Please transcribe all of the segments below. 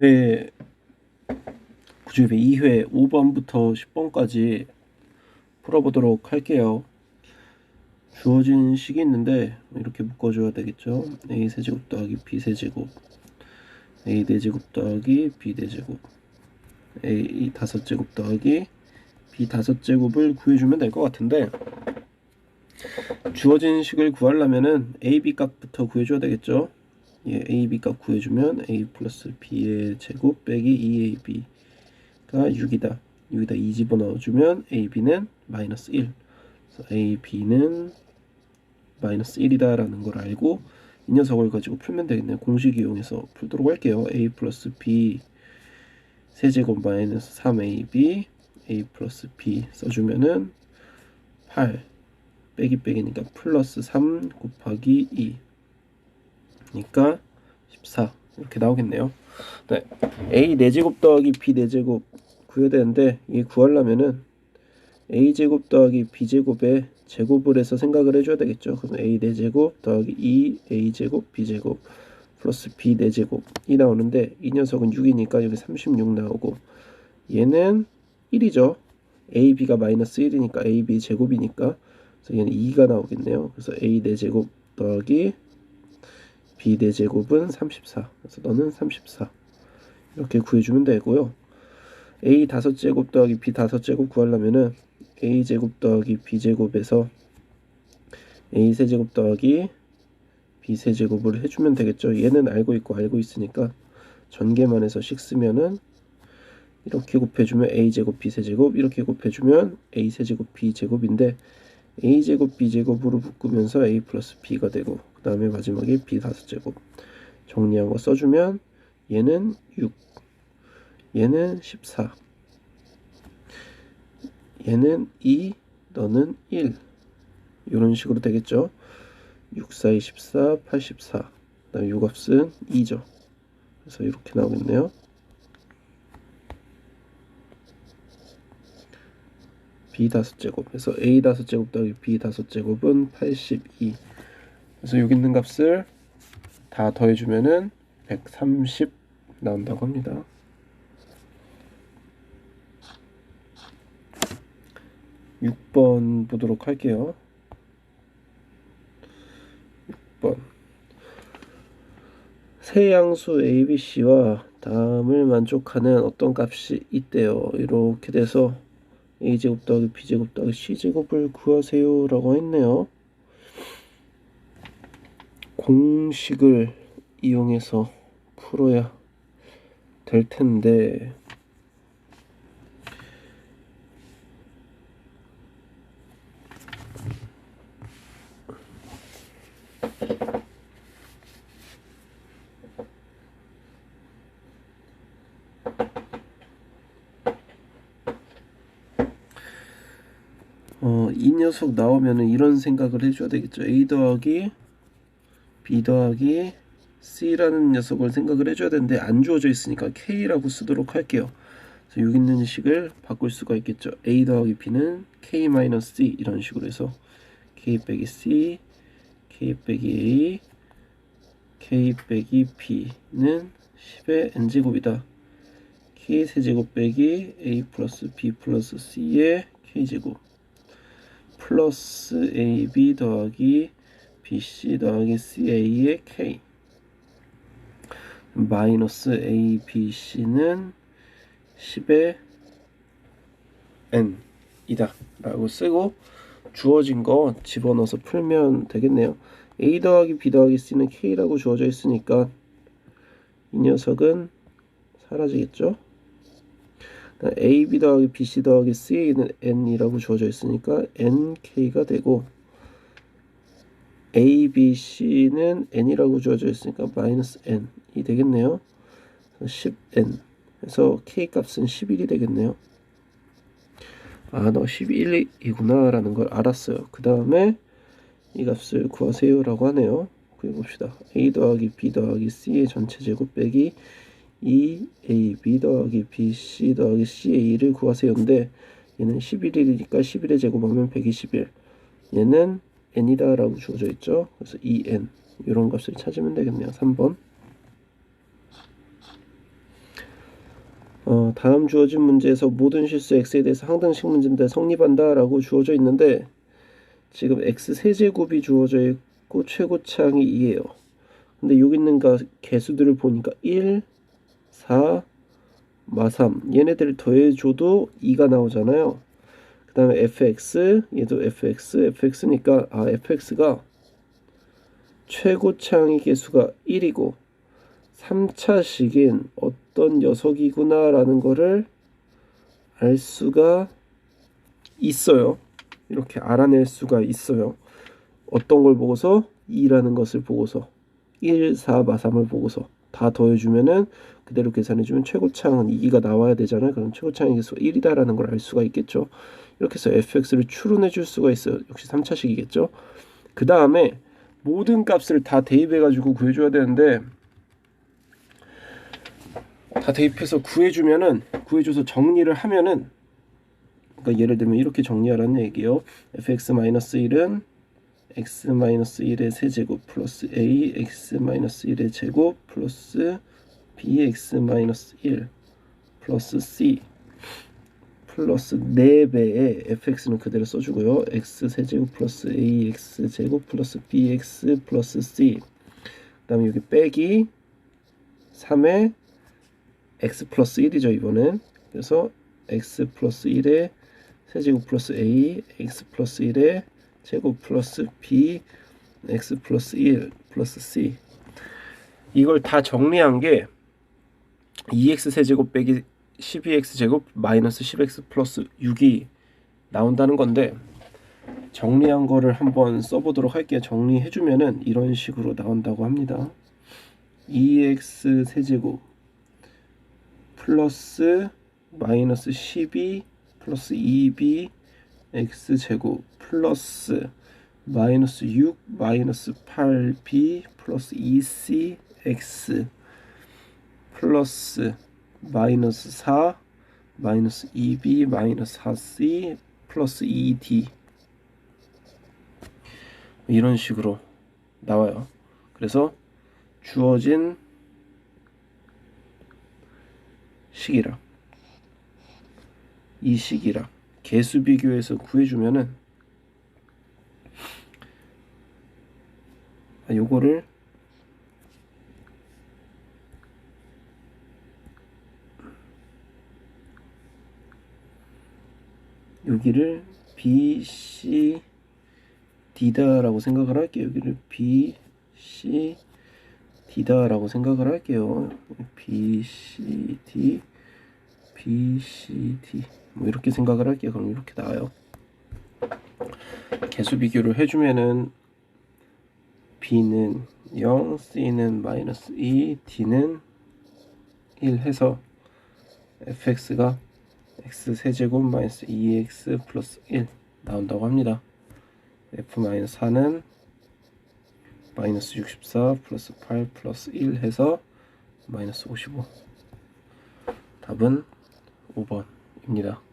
네, 구조입의 2회 5번부터 10번까지 풀어보도록 할게요. 주어진 식이 있는데 이렇게 묶어줘야 되겠죠. a 세제곱 더하기 b 세제곱 a 4제곱 더하기 b 4제곱 a 5제곱 더하기 b 5제곱을 구해주면 될 것 같은데 주어진 식을 구하려면은 a, b 값부터 구해줘야 되겠죠. 예, a, b 값 구해주면 a 플러스 b의 제곱 빼기 2ab가 6이다. 여기다 2 집어넣어주면 a, b는 마이너스 1. 그래서 a, b는 마이너스 1이다 라는 걸 알고 이 녀석을 가지고 풀면 되겠네요. 공식 이용해서 풀도록 할게요. a 플러스 b 세제곱 마이너스 3ab a 플러스 b 써주면은 8 빼기 빼기니까 플러스 3 곱하기 2 그러니까 14 이렇게 나오겠네요. 네. a 4제곱 더하기 b 4제곱 구해야 되는데 이 구하려면은 a 제곱 더하기 b 제곱에 제곱을 해서 생각을 해줘야 되겠죠. 그럼 a 4제곱 더하기 2 a 제곱 b 제곱 플러스 b 4제곱이 나오는데 이 녀석은 6이니까 여기 36 나오고 얘는 1이죠. a b가 마이너스 1이니까 a b 제곱이니까 그래서 얘는 2가 나오겠네요. 그래서 a 4제곱 더하기 b 4제곱은 34. 그래서 너는 34. 이렇게 구해주면 되고요. a 5제곱 더하기 b 5제곱 구하려면은 a 제곱 더하기 b 제곱에서 a 세제곱 더하기 b 세제곱을 해주면 되겠죠. 얘는 알고 있고 알고 있으니까 전개만 해서 식 쓰면은 이렇게 곱해주면 a 제곱 b 세제곱 이렇게 곱해주면 a 세제곱 b 제곱인데 a 제곱 b 제곱으로 묶으면서 a 플러스 b가 되고 그 다음에 마지막에 b 다섯 제곱. 정리한 거 써주면 얘는 6 얘는 14 얘는 2 너는 1 이런 식으로 되겠죠? 6, 4, 24, 84 그다음 요 값은 2죠. 그래서 이렇게 나오겠네요. B 다섯 제곱. 그래서 a 다섯 제곱 더하기 b 다섯 제곱은 82 그래서 여기 있는 값을 다 더해주면은 130 나온다고 합니다. 6번 보도록 할게요. 6번 세 양수 ABC와 다음을 만족하는 어떤 값이 있대요. 이렇게 돼서 A제곱 더하기 B제곱 더하기 C제곱을 구하세요 라고 했네요. 공식을 이용해서 풀어야 될 텐데 어, 이 녀석 나오면은 이런 생각을 해줘야 되겠죠. A 더하기 B 더하기 C라는 녀석을 생각을 해줘야 되는데 안 주어져 있으니까 K라고 쓰도록 할게요. 그래서 여기 있는 식을 바꿀 수가 있겠죠. A 더하기 B는 K 마이너스 C 이런 식으로 해서 K 빼기 C, K 빼기 A, K 빼기 B는 10의 N제곱이다. K 세제곱 빼기 A 플러스 B 플러스 C의 K제곱 플러스 AB 더하기 BC 더하기 CA의 K. 마이너스 ABC는 10의 N이다 라고 쓰고 주어진 거 집어넣어서 풀면 되겠네요. A 더하기 B 더하기 C는 K라고 주어져 있으니까 이 녀석은 사라지겠죠? A, B 더하기 B, C 더하기 C는 N이라고 주어져 있으니까 NK가 되고 A, B, C는 N이라고 주어져 있으니까 마이너스 N이 되겠네요. 10N 그래서 K 값은 11이 되겠네요. 아, 너 11이구나 라는 걸 알았어요. 그 다음에 이 값을 구하세요 라고 하네요. 구해봅시다. A 더하기 B 더하기 C의 전체 제곱 빼기 2A, B 더하기 B, C 더하기 CA를 구하세요인데 얘는 11일이니까 11의 제곱하면 121 얘는 n이다 라고 주어져 있죠 그래서 2n 이런 값을 찾으면 되겠네요 3번 어, 다음 주어진 문제에서 모든 실수 x에 대해서 항등식 문제인데 성립한다라고 주어져 있는데 지금 x 세제곱이 주어져 있고 최고차항이 2예요. 근데 여기 있는 가 개수들을 보니까 1, 4, 마3 얘네들을 더해줘도 2가 나오잖아요. 그 다음에 fx 얘도 fx fx니까 아 fx가 최고차항의 개수가 1이고 3차식인 어떤 녀석이구나 라는 거를 알 수가 있어요. 이렇게 알아낼 수가 있어요. 어떤 걸 보고서 2라는 것을 보고서 1, 4, 마 3을 보고서 다 더해주면은 그대로 계산해주면 최고차항은 2가 나와야 되잖아요. 그럼 최고차항의 개수가 1이다라는 걸 알 수가 있겠죠. 이렇게 해서 fx를 추론해 줄 수가 있어요. 역시 3차식이겠죠. 그 다음에 모든 값을 다 대입해가지고 구해줘야 되는데 다 대입해서 구해주면은 구해줘서 정리를 하면은 그러니까 예를 들면 이렇게 정리하라는 얘기예요. fx-1은 x-1의 세제곱 플러스 a x-1의 제곱 플러스 bx-1 플러스 c 플러스 4배의 fx는 그대로 써주고요. x 세제곱 플러스 ax 제곱 플러스 bx 플러스 c 그 다음에 여기 빼기 3의 x 플러스 1이죠 이번엔 그래서 x 플러스 1의 세제곱 플러스 a x 플러스 1의 제곱 플러스 b x 플러스 1 플러스 c 이걸 다 정리한 게 2x 세제곱 빼기 12x 제곱 마이너스 10x 플러스 6이 나온다는 건데 정리한 거를 한번 써보도록 할게요. 정리해주면은 이런 식으로 나온다고 합니다. 2x 세제곱 플러스 마이너스 12 플러스 2b x 제곱 플러스 마이너스 6 마이너스 8b 플러스 2c x 플러스 마이너스 4 마이너스 2b 마이너스 4c 플러스 2d 이런 식으로 나와요. 그래서 주어진 식이랑 이 식이랑 개수 비교해서 구해주면은 아, 요거를 여기를 B, C, D다라고 생각을 할게요. 여기를 B, C, D다라고 생각을 할게요. B, C, D, B, C, D 뭐 이렇게 생각을 할게요. 그럼 이렇게 나와요. 개수 비교를 해주면은 B는 0, C는 마이너스 2, D는 1 해서 fx가 x 세제곱 마이너스 2x 플러스 1 나온다고 합니다. f 마이너스 4는 마이너스 64 플러스 8 플러스 1 해서 마이너스 55 답은 5번입니다.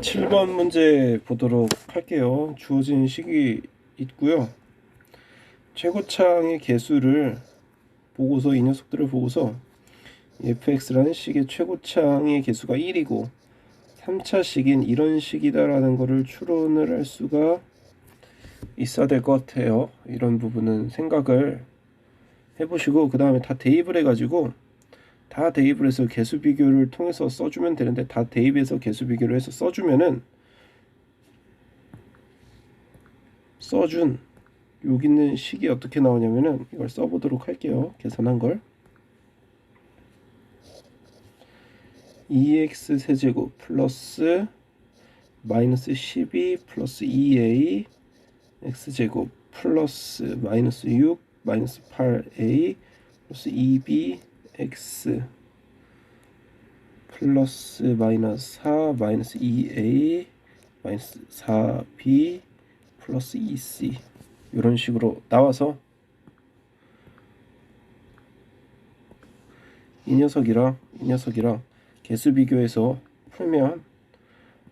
칠번 문제 보도록 할게요. 주어진 식이 있고요. 최고창의 개수를 보고서 이 녀석들을 보고서 fx라는 식의 최고창의 개수가 1이고 3차 식인 이런 식이다라는 것을 추론을 할 수가 있어야 될 것 같아요. 이런 부분은 생각을 해보시고 그 다음에 다 대입을 해가지고 다 대입을 해서 개수 비교를 통해서 써주면 되는데 다 대입해서 개수 비교를 해서 써주면은 써준 여기 있는 식이 어떻게 나오냐면은 이걸 써보도록 할게요. 계산한 걸 2x 세제곱 플러스 마이너스 12 플러스 2a x제곱 플러스 마이너스 6 마이너스 8a 플러스 2b x 플러스 마이너스 4 마이너스 2a 마이너스 4b 플러스 2c 이런 식으로 나와서 이 녀석이랑 이 녀석이랑 개수 비교해서 풀면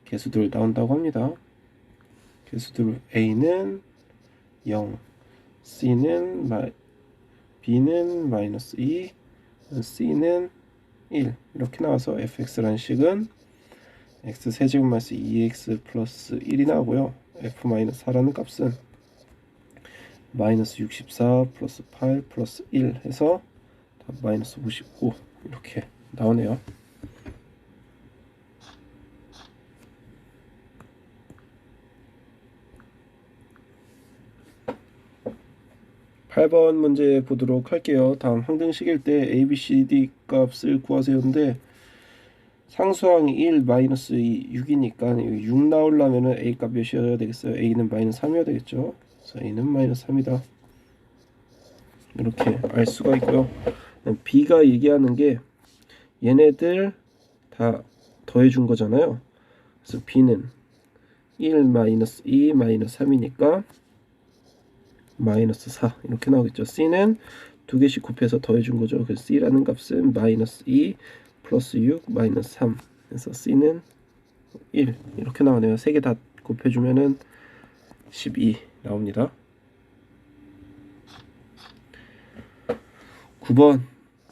개수들 나온다고 합니다. 개수들 A는 0, C는 마, B는 마이너스 2, C는 1 이렇게 나와서 fx라는 식은 x 세제곱 마이너스 2x 플러스 1이 나오고요. f 마이너스 4라는 값은 마이너스 64 플러스 8 플러스 1 해서 다 마이너스 55 이렇게 나오네요. 8번 문제 보도록 할게요. 다음 항등식일 때 a, b, c, d 값을 구하세요인데 상수항이 1, 마이너스 2, 6이니까 6 나오려면 a 값 몇이어야 되겠어요? a는 마이너스 3이어야 되겠죠? 그래서 a는 마이너스 3이다. 이렇게 알 수가 있고요. b가 얘기하는 게 얘네들 다 더해준 거잖아요. 그래서 b는 1 마이너스 2 마이너스 3이니까 마이너스 4 이렇게 나오겠죠. C는 두 개씩 곱해서 더해준 거죠. 그래서 C라는 값은 마이너스 2 플러스 6 마이너스 3 그래서 C는 1 이렇게 나오네요. 세 개 다 곱해주면은 12 나옵니다. 9번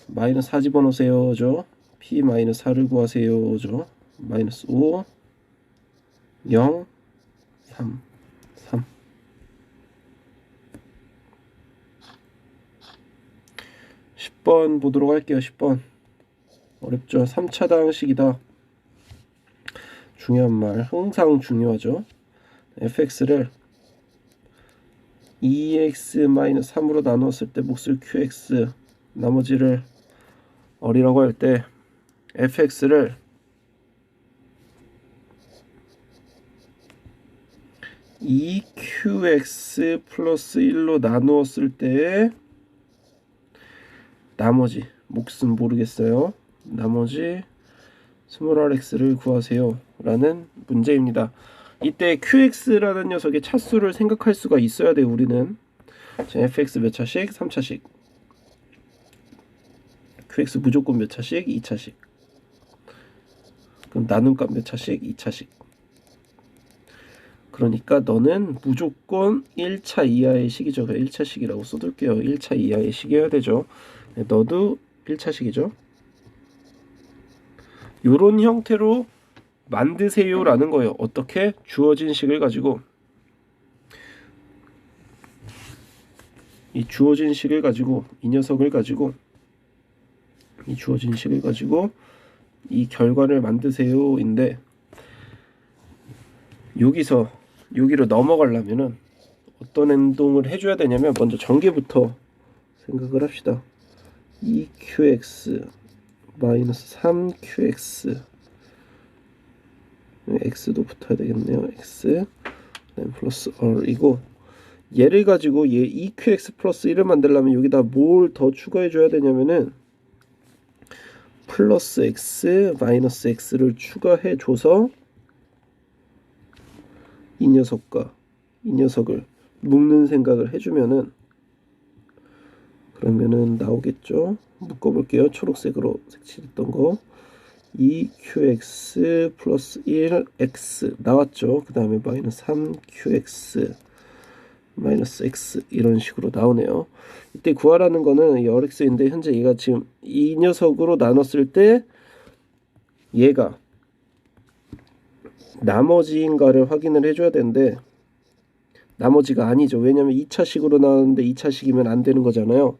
마이너스 4 집어넣으세요죠. P 마이너스 4를 구하세요죠. 마이너스 5 0 3 3 10번 보도록 할게요. 10번. 어렵죠. 3차당 식이다. 중요한 말. 항상 중요하죠. fx를 2x-3으로 나누었을 때 몫을 qx 나머지를 어리라고 할 때 fx를 2qx 플러스 1로 나누었을 때 나머지 몫은 모르겠어요. 나머지 스몰 rx를 구하세요. 라는 문제입니다. 이때 qx라는 녀석의 차수를 생각할 수가 있어야 돼요. 우리는 자, fx 몇 차씩? 3차씩 qx 무조건 몇 차씩? 2차씩 그럼 나눈값 몇 차씩? 2차씩 그러니까 너는 무조건 1차 이하의 식이죠. 1차 식이라고 써둘게요. 1차 이하의 식이어야 되죠. 네, 너도 1차식이죠. 요런 형태로 만드세요라는 거예요. 어떻게 주어진 식을 가지고 이 주어진 식을 가지고 이 녀석을 가지고 이 주어진 식을 가지고 이 결과를 만드세요인데 여기서 여기로 넘어가려면은 어떤 행동을 해줘야 되냐면 먼저 전개부터 생각을 합시다. 2qx 마이너스 3qx x도 붙어야 되겠네요. x 플러스 r이고 얘를 가지고 얘 2qx 플러스 1을 만들려면 여기다 뭘 더 추가해 줘야 되냐면은 플러스 x 마이너스 x를 추가해 줘서 이 녀석과 이 녀석을 묶는 생각을 해주면은 그러면은 나오겠죠. 묶어 볼게요. 초록색으로 색칠했던 거. 2qx 플러스 1x 나왔죠. 그 다음에 마이너스 3qx 마이너스 x 이런 식으로 나오네요. 이때 구하라는 거는 이 rx인데 현재 얘가 지금 이 녀석으로 나눴을 때 얘가 나머지인가를 확인을 해줘야 되는데 나머지가 아니죠. 왜냐면 2차식으로 나왔는데 2차식이면 안 되는 거잖아요.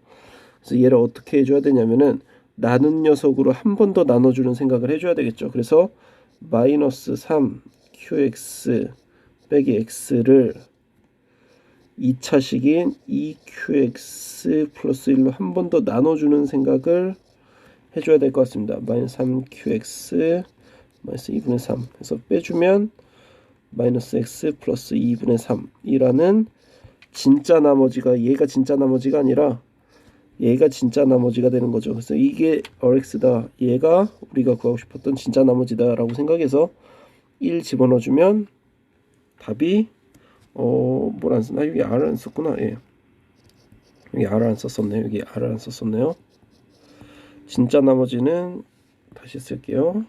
그래서 얘를 어떻게 해줘야 되냐면은 나눈 녀석으로 한 번 더 나눠주는 생각을 해줘야 되겠죠. 그래서 마이너스 3 qx 빼기 x를 2차식인 2qx 플러스 1로 한 번 더 나눠주는 생각을 해줘야 될 것 같습니다. 마이너스 3qx 마이너스 2분의 3 해서 빼주면 마이너스 x 플러스 2분의 3이라는 진짜 나머지가 얘가 진짜 나머지가 아니라 얘가 진짜 나머지가 되는 거죠. 그래서 이게 rx다. 얘가 우리가 구하고 싶었던 진짜 나머지다 라고 생각해서 1 집어넣어주면 답이 어 뭘안 쓰나 여기 r 안 썼구나. 예. 여기 r 안 썼었네요. 여기 r 안 썼었네요. 진짜 나머지는 다시 쓸게요.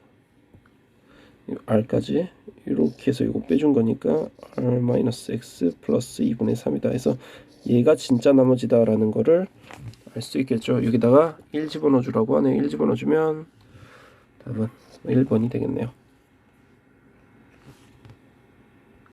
r까지 이렇게 해서 이거 빼준 거니까 r 마이너스 x 플러스 2분의 3이다 해서 얘가 진짜 나머지다 라는 거를 알 수 있겠죠. 여기다가 1 집어넣어 주라고 하네요. 1 집어넣어 주면 답은 1번이 되겠네요.